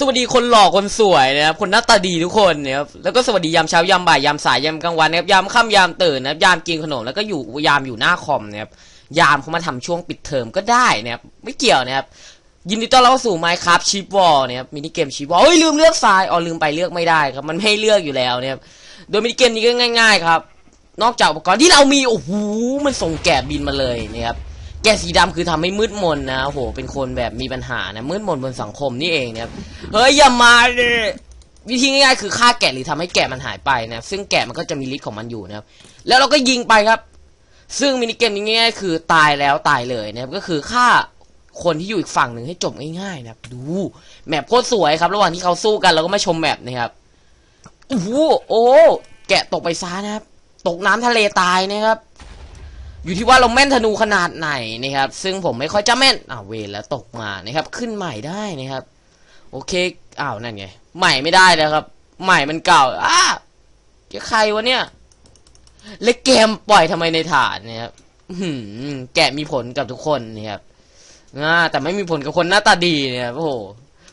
สวัสดีคนหล่อคนสวยนะครับคนหน้าตาดีทุกคนนะครับแล้วก็สวัสดียามเช้ายามบ่ายยามสายยามกลางวันนะครับยามค่ำยามตื่นนะครับยามกินขนมแล้วก็อยู่ยามอยู่หน้าคอมนะครับยามเขามาทำช่วงปิดเทอมก็ได้นะครับไม่เกี่ยวนะครับยินดีต้อนรับสู่ Minecraft Chip Wall นะครับมินิเกม Chip Wall เฮ้ยลืมเลือกทรายอ๋อลืมไปเลือกไม่ได้ครับมันไม่ให้เลือกอยู่แล้วนะครับโดยมินิเกมนี้ก็ง่าย ๆ ครับ นอกจากอุปกรณ์ที่เรามีโอ้โหมันส่งแกะบินมาเลยนะครับ แกสีดำคือทำให้มืดมนนะโอ้โหเป็นคนแบบมีปัญหานะมืดมนบนสังคมนี่เองนะครับเฮ้ยอย่ามาเลยวิธีง่ายๆคือฆ่าแกะหรือทำให้แกะมันหายไปนะซึ่งแกะมันก็จะมีฤทธิ์ของมันอยู่นะครับแล้วเราก็ยิงไปครับ ซึ่งมินิเกมนี้ง่ายๆคือตายแล้วตายเลยนะครับก็คือฆ่าคนที่อยู่อีกฝั่งหนึ่งให้จบง่ายๆนะครับดูแมปโคตรสวยครับ ระหว่างที่เขาสู้กันเราก็มาชมแมปนะครับโอ้โหโอ้แกะตกไปซ้านะครับ ตกน้ำทะเลตายนะครับ อยู่ที่ว่าเราแม่นธนูขนาดไหนนะครับ ซึ่งผมไม่ค่อยจะแม่นอ้าวเวรแล้วตกมานะครับ ขึ้นใหม่ได้นะครับ โอเคอ้าวนั่นไง ใหม่ไม่ได้แล้วครับ ใหม่มันเก่าอ้าแกใครวะเนี่ยและเกมปล่อยทำไมในฐานเนี่ยครับหือแกะมีผลกับทุกคนนะครับอ่าแต่ไม่มีผลกับคนหน้าตาดีเนี่ยครับโอ้โห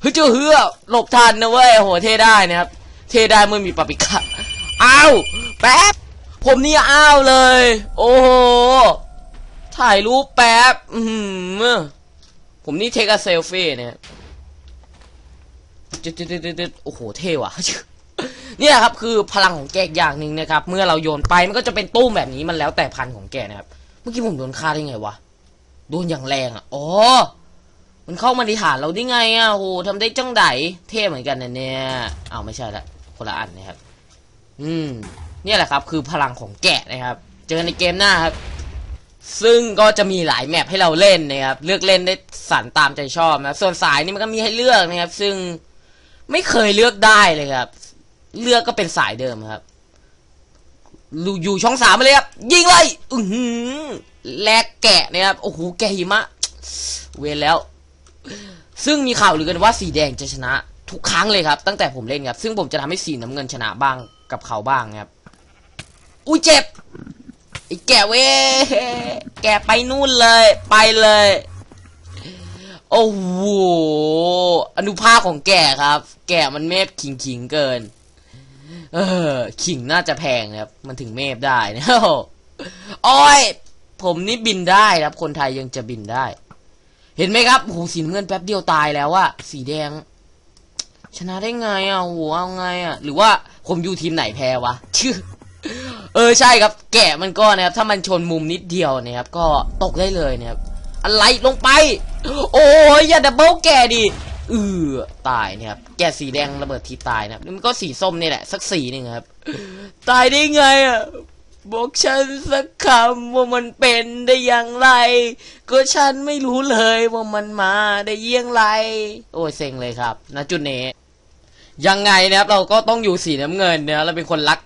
เฮ้ยเจ้าเฮือหลบทันนะเว้ยโอ้โหเท่ได้นะครับ เท่ได้เมื่อมีปาปิกะอ้าวแป๊บ ผมนี่อ้าวเลย โอ้โห ถ่ายรูปแป๊บอือหือผมนี่เทคอะเซลฟี่เนี่ยจึ๊ดจึ๊ดจึ๊ดโอ้โห เท่ว่ะนี่แหละครับคือพลังของแกอีกอย่างหนึ่งนะครับ เมื่อเราโยนไปมันก็จะเป็นตู้มแบบนี้มันแล้วแต่พันของแกนะครับ เมื่อกี้ผมโดนฆ่าได้ไงวะ โดนอย่างแรงอะ อ๋อ มันเข้ามาในฐานเราได้ไงอะโอ้โหทำได้จังไดเท่เหมือนกันนะเนี่ย เอาไม่ใช่ละคนละอันนะครับ อืม นี่แหละครับ คือพลังของแกะนะครับ เจอในเกมหน้าครับ ซึ่งก็จะมีหลายแมปให้เราเล่นนะครับ เลือกเล่นได้สันตามใจชอบนะส่วนสายนี่มันก็มีให้เลือกนะครับ ซึ่งไม่เคยเลือกได้เลยครับ เลือกก็เป็นสายเดิมครับอยู่ช่องสามเลยครับ ยิงเลยอือหือแลกแกะนะครับ โอ้โห แกะหิมะ เวรแล้ว ซึ่งมีข่าวหรือกันว่าสีแดงจะชนะ ทุกครั้งเลยครับ ตั้งแต่ผมเล่นครับ ซึ่งผมจะทำให้สีน้ำเงินชนะบ้างกับเขาบ้างนะครับ อุ้ยเจ็บไอ้แกเว้แกไปนู่นเลย ไปเลย โอ้โหอนุภาคของแกครับ แกมันเมฟขิงขิงเกิน เออ ขิงน่าจะแพงนะครับ มันถึงเมฟได้นะโอ้โหโอ้ย ผมนี่บินได้ครับ คนไทยยังจะบินได้ เห็นไหมครับโอ้โหสีน้ำเงินแป๊บเดียวตายแล้วอะสีแดง ชนะได้ไงอะโหเอาไงอะ หรือว่าผมอยู่ทีมไหนแพ้วะชื่อ เออใช่ครับ แกะมันก็นะครับ ถ้ามันชนมุมนิดเดียวนะครับ ก็ตกได้เลยนะครับ อะไรลงไป โอ้ยอย่าดับเบิลแกะดิเออตายเนี่ยครับ แกะสีแดงระเบิดทีตายนะครับมันก็สีส้มนี่แหละ สักสีหนึ่งครับ ตายได้ไงอะบอกฉันสักคำว่ามันเป็นได้อย่างไร ก็ฉันไม่รู้เลยว่ามันมาได้เยี่ยงไร โอ้ยเซ็งเลยครับณจุดนี้ยังไงนะครับเราก็ต้องอยู่สีน้ำเงินนะเราเป็นคนรัก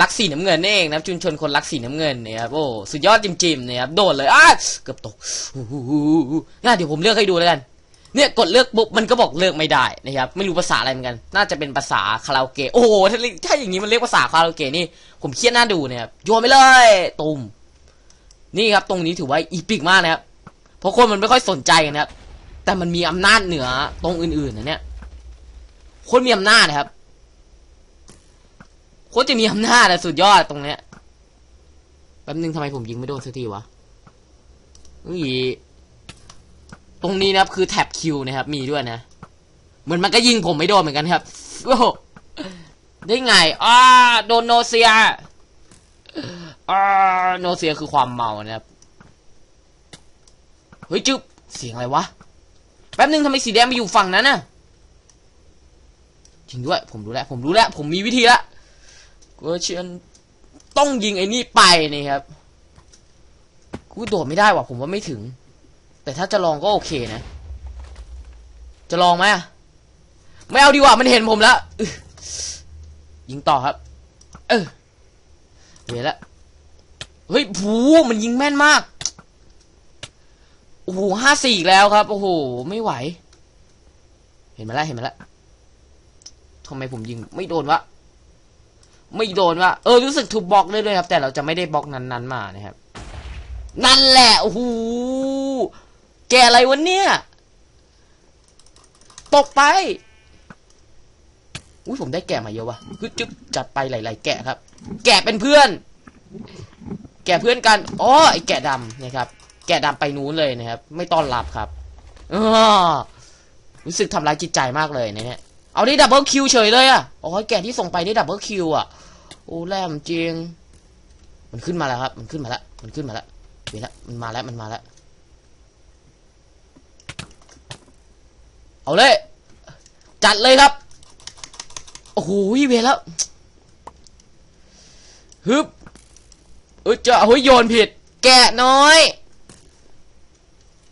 รักสีน้ำเงินนี่เองนะครับชุมชนคนรักสีน้ำเงินเนี่ยครับโอ้สุดยอดจริมๆเนี่ยครับโดดเลยอ้าเกือบตกอู้หูงั้นเดี๋ยวผมเลือกให้ดูแล้วกันเนี่ยกดเลือกปุ๊บมันก็บอกเลือกไม่ได้นะครับไม่รู้ภาษาอะไรเหมือนกัน น่าจะเป็นภาษาคาราโอเกะโอ้โหถ้าถ้าอย่างนี้มันเรียกภาษาคาราโอเกะนี่ผมเครียดหน้าดูเนี่ยครับโยนไปเลยตุ่มนี่ครับตรงนี้ถือว่าอีพิกมากนะครับเพราะคนมันไม่ค่อยสนใจนนะครับแต่มันมีอำนาจเหนือตรงอื่นๆนะเนี่ยคนมีอำนาจนะครับ โคตรจะมีอำนาจอะสุดยอดตรงเนี้ยแป๊บนึงทำไมผมยิงไม่โดนสักทีวะอุ้ยตรงนี้นะครับคือแท็บคิวนะครับ มีด้วยนะ เหมือนมันก็ยิงผมไม่โดนเหมือนกันครับโอ้ได้ไงอ้าโดนโนเซียอ้าโนเซียคือความเมานะครับเฮ้ยจึ๊บเสียงอะไรวะแป๊บนึงทำไมสีแดงมาอยู่ฝั่งนั้นน่ะจริงด้วย ผมรู้แล้ว ผมรู้แล้ว ผมมีวิธีละ ก็เชียนต้องยิงไอ้นี่ไปนี่ครับกูโดดไม่ได้ว่ะผมว่าไม่ถึง แต่ถ้าจะลองก็โอเคนะ จะลองไหมอะไม่เอาดีกว่ามันเห็นผมแล้วยิงต่อครับ เออเห็นแล้วเฮ้ยผูมันยิงแม่นมากโอ้โหห้าสี่แล้วครับ โอ้โห ไม่ไหว เห็นมาแล้วเห็นมาแล้วทำไมผมยิงไม่โดนวะ ไม่โดนว่ะเออรู้สึกถูกบล็อกเลยด้วยครับ แต่เราจะไม่ได้บล็อกนั้นๆมานะครับ นั่นแหละโอ้โหแกอะไรวะเนี่ยตกไปอุ้ยผมได้แกะมาเยอะวะคือจึ๊บจัดไปหลาย ๆ แกะครับ แกะเป็นเพื่อน แกะเพื่อนกันอ๋อไอแกะดำนะครับ แกะดำไปนู้นเลยนะครับ ไม่ต้อนรับครับออรู้สึกทำร้ายจิตใจมากเลยนะเนี่ย เอาได้ดับเบิลคิวเฉยเลยอะอ๋อแกะที่ส่งไปได้ดับเบิลคิวอะ โอ้แรมจริง มันขึ้นมาแล้วครับ มันขึ้นมาแล้ว มันขึ้นมาแล้วเวลามันมาแล้ว มันมาแล้ว เอาเลย จัดเลยครับ โอ้โหเวแล้ว ฮึบเออจะเฮ้ยโยนผิด แกะน้อย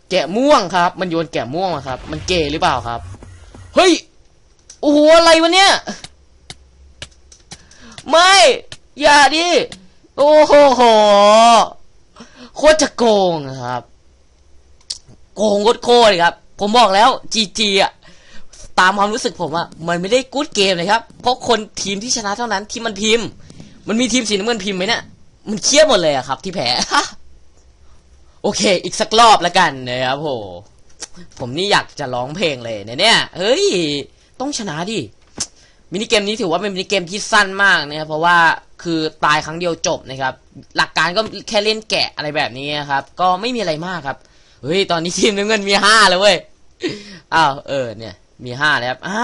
แกะม่วงครับ มันโยนแกะม่วงอะครับ มันเกยหรือเปล่าครับ เฮ้ย โอ้โห อะไรวะเนี่ย ไม่ อย่าดิ โอ้โห โคตรจะโกงครับ โกงโคตรๆเลยครับ ผมบอกแล้วจีจีอะตามความรู้สึกผมอะมันไม่ได้กู๊ดเกมเลยครับ เพราะคนทีมที่ชนะเท่านั้นที่มันพิมพ์ มันมีทีมสีน้ำเงินพิมพ์ไหมเนี่ย มันเครียดหมดเลยอะครับ ที่แพ้โอเค อีกสักรอบแล้วกันนะครับโห ผมนี่อยากจะร้องเพลงเลยเนี่ย เฮ้ย ต้องชนะดิมินิเกมนี้ถือว่าเป็นมินิเกมที่สั้นมากนะครับเพราะว่าคือตายครั้งเดียวจบนะครับ หลักการก็แค่เล่นแกะอะไรแบบนี้นะครับ ก็ไม่มีอะไรมากครับเฮ้ยตอนนี้ทีมน้ำเงินมีห้าเลยเว้ยอ้าวเออเนี่ย มีห้าแล้วครับอ่า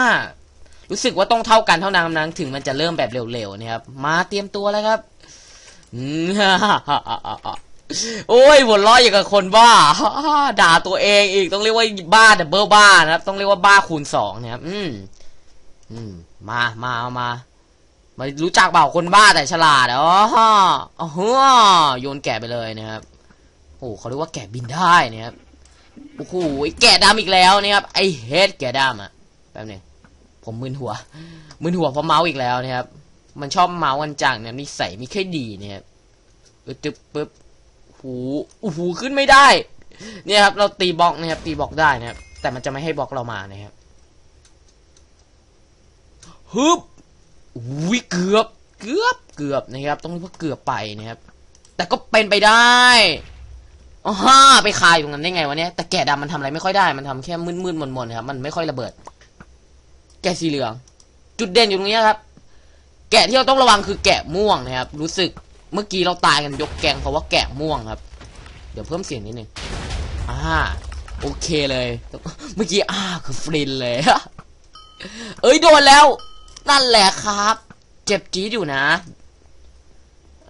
รู้สึกว่าต้องเท่ากันเท่านั้นนะถึงมันจะเริ่มแบบเร็วๆนะครับ มาเตรียมตัวแล้วครับอืม โอ้ยหัวเร้ออย่างกับคนบ้า ด่าตัวเองอีกต้องเรียกว่าบ้าดับเบิลบ้านะครับ ต้องเรียกว่าบ้าคูณสองนะครับ อืม อืม มามาเอามามารู้จักเปล่าคนบ้าแต่ฉลาดอ๋ออ๋อฮะโยนแกะไปเลยนะครับ โอ้เขาเรียกว่าแกะบินได้นะครับโอ้โหไอ้แกะดำอีกแล้วนะครับ ไอเฮดแกะดำอะแป๊บนึงผมมึนหัวมึนหัวเพราะเมาส์อีกแล้วนะครับ มันชอบเมาส์กันจังเนี่ยนิสัยไม่ค่อยดีนะครับเออจึ๊บปึ๊บ หูโอ้โหขึ้นไม่ได้ เนี่ยครับ เราตีบล็อกนะครับ ตีบล็อกได้นะครับ แต่มันจะไม่ให้บล็อกเรามานะครับฮึบอุ้ยเกือบ เกือบ เกือบนะครับ ต้องเรียกว่าเกือบไปนะครับ แต่ก็เป็นไปได้อ๋อฮ่าไปคายตรงนั้นได้ไงวะเนี่ย แต่แกะดำมันทำอะไรไม่ค่อยได้ มันทำแค่มืดๆมนๆครับ มันไม่ค่อยระเบิด แกะสีเหลือง จุดเด่นอยู่ตรงนี้ครับ แกะที่เราต้องระวังคือแกะม่วงนะครับ รู้สึก เมื่อกี้เราตายกันยกแกงเพราะว่าแกะม่วงครับ เดี๋ยวเพิ่มเสียงนิดนึงอ่าโอเคเลย เมื่อกี้อ่าคือฟรินเลยเอ้ยโดนแล้ว นั่นแหละครับ เจ็บจี๊ดอยู่นะ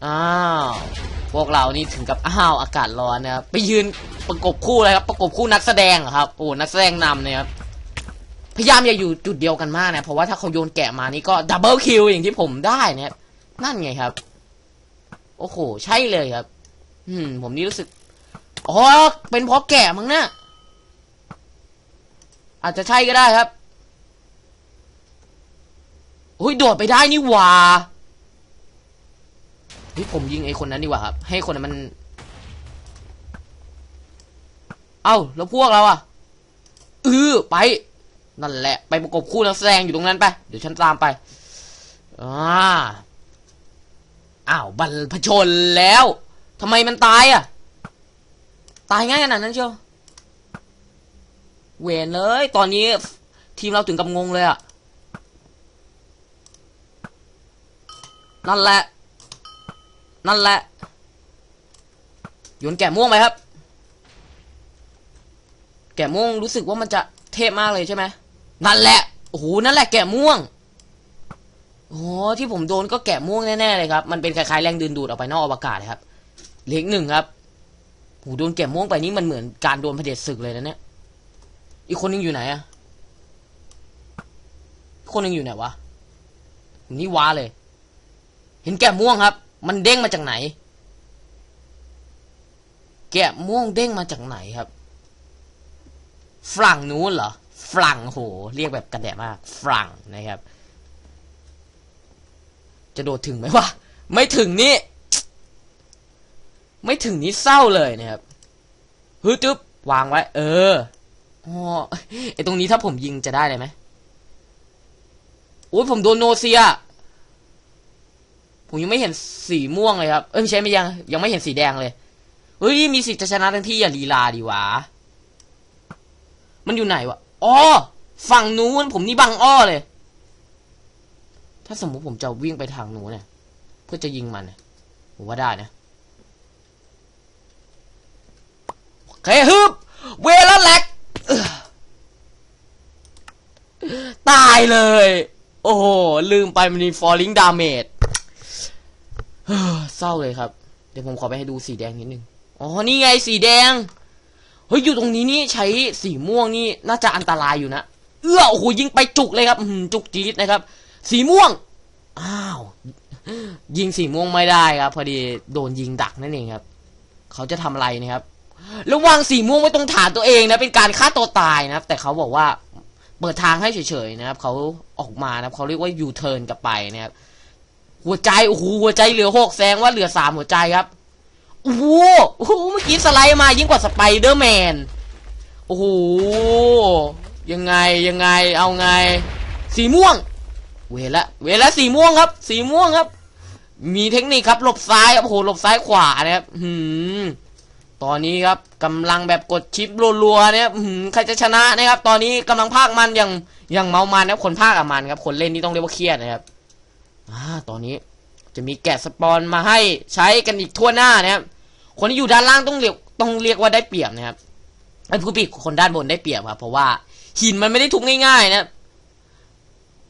อ้าวพวกเรานี่ถึงกับอ้าวอากาศร้อนนะครับไปยืนประกบคู่เลยครับประกบคู่นักแสดงครับโอ้นักแสดงนำเนี่ยครับพยายามอย่าอยู่จุดเดียวกันมากนะเพราะว่าถ้าเขาโยนแกะมานี่ก็ดับเบิลคิวอย่างที่ผมได้เนี่ยนั่นไงครับ โอ้โห ใช่เลยครับ อืม ผมนี่รู้สึก อ๋อ เป็นเพราะแกะมั้งนะอาจจะใช่ก็ได้ครับโอ้ยโดดไปได้นี่หว่าเฮ้ยผมยิงไอ้คนนั้นดีกว่าครับ ให้คนนั้นมัน เอ้า แล้วพวกเราอะเออไป นั่นแหละ ไปประกบคู่นักแสดงอยู่ตรงนั้นไป เดี๋ยวฉันตามไป อ่า อ้าวบรรพชนแล้วทำไมมันตายอะ ตายง่ายขนาดนั้นเชียวเวนเลย ตอนนี้ทีมเราถึงกับงงเลยอะ นั่นแหละ นั่นแหละโยนแกะม่วงไปครับ แกะม่วงรู้สึกว่ามันจะเทพมากเลยใช่ไหมนั่นแหละ โอ้โห นั่นแหละแกะม่วง โอ้ที่ผมโดนก็แกะม่วงแน่ๆเลยครับ มันเป็นคล้ายๆแรงดึงดูดออกไปนอกอวกาศเลยครับ เล็กหนึ่งครับโหโดนแกะม่วงไปนี่มันเหมือนการโดนเผด็จศึกเลยนะเนี่ย อีกคนนึงอยู่ไหนอะคนนึงอยู่ไหนวะนี่ว้าเลย เห็นแกะม่วงครับ มันเด้งมาจากไหน แกะม่วงเด้งมาจากไหนครับ ฝรั่งนู้นเหรอ ฝรั่งโห เรียกแบบกระแดะมาก ฝรั่งนะครับ จะโดดถึงไหมวะ ไม่ถึงนี่ ไม่ถึงนี่เศร้าเลยนะครับฮึจึ๊บวางไว้ เอออ๋อไอตรงนี้ถ้าผมยิงจะได้เลยไหมโอ้ยผมโดนโนเซีย ผมยังไม่เห็นสีม่วงเลยครับ เอ้ยไม่ใช่ไม่ยัง ยังไม่เห็นสีแดงเลย เฮ้ย มีสิทธิ์จะชนะทั้งที่อย่าลีลาดีวะ มันอยู่ไหนวะ อ๋อ ฝั่งนู้นผมนี่บังอ้อเลย ถ้าสมมุติผมจะวิ่งไปทางหนูนเนี่ย เพื่อจะยิงมันผมว่าได้นะโอเคฮึบเวลาแหลกตายเลย โอ้โห ลืมไปมันมี falling damage เฮ้อเศร้าเลยครับ เดี๋ยวผมขอไปให้ดูสีแดงนิดนึง อ๋อ นี่ไงสีแดง เฮ้ย อยู่ตรงนี้นี่ใช้สีม่วงนี่ น่าจะอันตรายอยู่นะ เอื้อ โอ้โห ยิงไปจุกเลยครับ จุกจี๊ดนะครับ สีม่วง อ้าว ยิงสีม่วงไม่ได้ครับ พอดีโดนยิงดักนั่นเองครับ เขาจะทำอะไรนะครับ ระวางสีม่วงไว้ตรงฐานตัวเองนะ เป็นการฆ่าตัวตายนะครับ แต่เขาบอกว่าเปิดทางให้เฉยๆนะครับ เขาออกมานะครับ เขาเรียกว่ายูเทิร์นกลับไปนะครับ หัวใจ โอ้โห หัวใจเหลือหกแสงว่าเหลือสามหัวใจครับ โอ้โหโอ้โห เมื่อกี้สไลด์มายิ่งกว่าสไปเดอร์แมน โอ้โห ยังไง ยังไง เอาไง สีม่วง เวละเวละสีม่วงครับ สีม่วงครับ มีเทคนิคครับ หลบซ้ายครับโอ้โหหลบซ้ายขวานะครับหืมตอนนี้ครับกำลังแบบกดชิปรัวๆนะครับหืมใครจะชนะนะครับ ตอนนี้กำลังภาคมันอย่างอย่างเมามันนะครับคนภาคกับมันครับ คนเล่นนี่ต้องเรียกว่าเครียดนะครับอ่าตอนนี้จะมีแกะสปอนมาให้ใช้กันอีกทั่วหน้านะครับคนที่อยู่ด้านล่างต้องเรียกต้องเรียกว่าได้เปรียบนะครับไอ้ผู้ปีกคนด้านบนได้เปรียบครับเพราะว่าหินมันไม่ได้ทุบง่ายๆนะครับ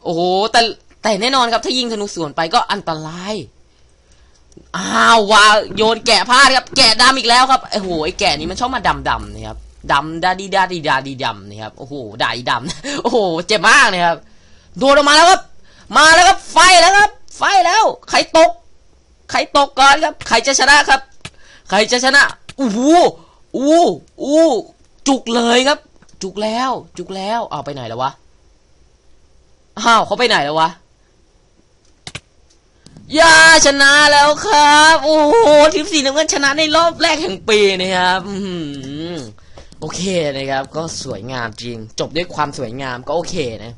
โอ้โหแต่แต่แน่นอนครับถ้ายิงธนูสวนไปก็อันตรายอ้าววาโยนแกะพลาดครับแกะดำอีกแล้วครับไอ้โหไอ้แกะนี้มันชอบมาดำดำนะครับดำดาดีดาดีดาดีดำนะครับโอ้โหด่าอีดำโอ้โหเจ็บมากนะครับโดนออกมาแล้วครับ มาแล้วครับ ไฟแล้วครับ ไฟแล้ว ใครตก ใครตกก่อนครับ ใครจะชนะครับ ใครจะชนะอู้หูอู้อู้จุกเลยครับ จุกแล้ว จุกแล้ว เอาไปไหนแล้ววะ อ้าวเขาไปไหนแล้ววะยาชนะแล้วครับ โอ้โหทีมสีน้ำเงินชนะในรอบแรกแห่งปีนะครับโอเคนะครับ ก็สวยงามจริง จบด้วยความสวยงามก็โอเคนะ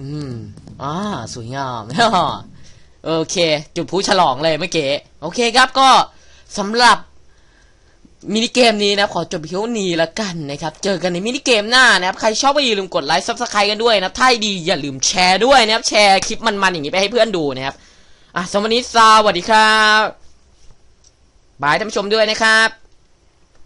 อืมอ่าสวยงามโอเค จุดพลุฉลองเลยเมื่อกี้โอเคครับก็สำหรับ มินิเกมนี้นะขอจบเพียงนี้ละกันนะครับ เจอกันในมินิเกมหน้านะครับ ใครชอบก็อย่าลืมกดไลค์ซับสไครต์กันด้วยนะถ้าดีอย่าลืมแชร์ด้วยนะครับ แชร์คลิปมันๆอย่างนี้ไปให้เพื่อนดูนะครับ อะสวันนี้สวัสดีครับ บายท่านผู้ชมด้วยนะครับ